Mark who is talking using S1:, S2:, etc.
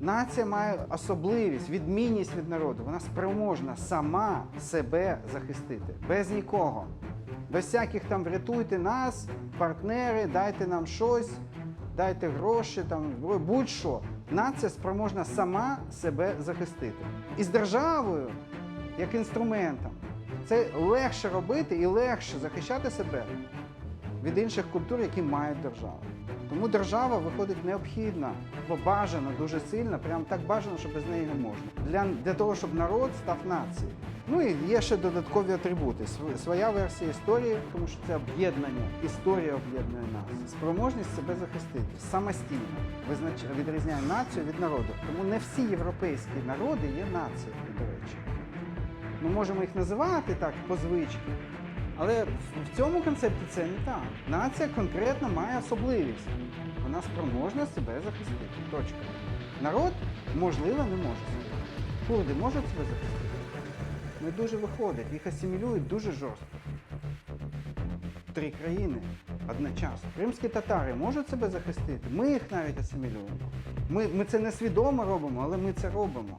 S1: Нація має особливість, відмінність від народу. Вона спроможна сама себе захистити, без нікого. Без всяких там врятуйте нас, партнери, дайте нам щось, дайте гроші, там будь-що. Нація спроможна сама себе захистити. І з державою, як інструментом, це легше робити і легше захищати себе від інших культур, які мають державу. Тому держава виходить необхідна, бо бажано дуже сильно, прям так бажано, що без неї не можна. Для, для того, щоб народ став нацією. Ну і є ще додаткові атрибути. Св- Своя версія історії, тому що це об'єднання, історія об'єднує нас. Спроможність себе захистити самостійно визнач... відрізняє націю від народу. Тому не всі європейські народи є нацією, до речі. Ми можемо їх називати так по звичці, але в цьому концепті це не так. Нація конкретно має особливість. Вона спроможна себе захистити. Точка. Народ, можливо, не може себе. Курди можуть себе захистити? Не дуже виходить, їх асимілюють дуже жорстко. Три країни одночасно. Кримські татари можуть себе захистити. Ми їх навіть асимілюємо. Ми, ми це несвідомо робимо, але ми це робимо.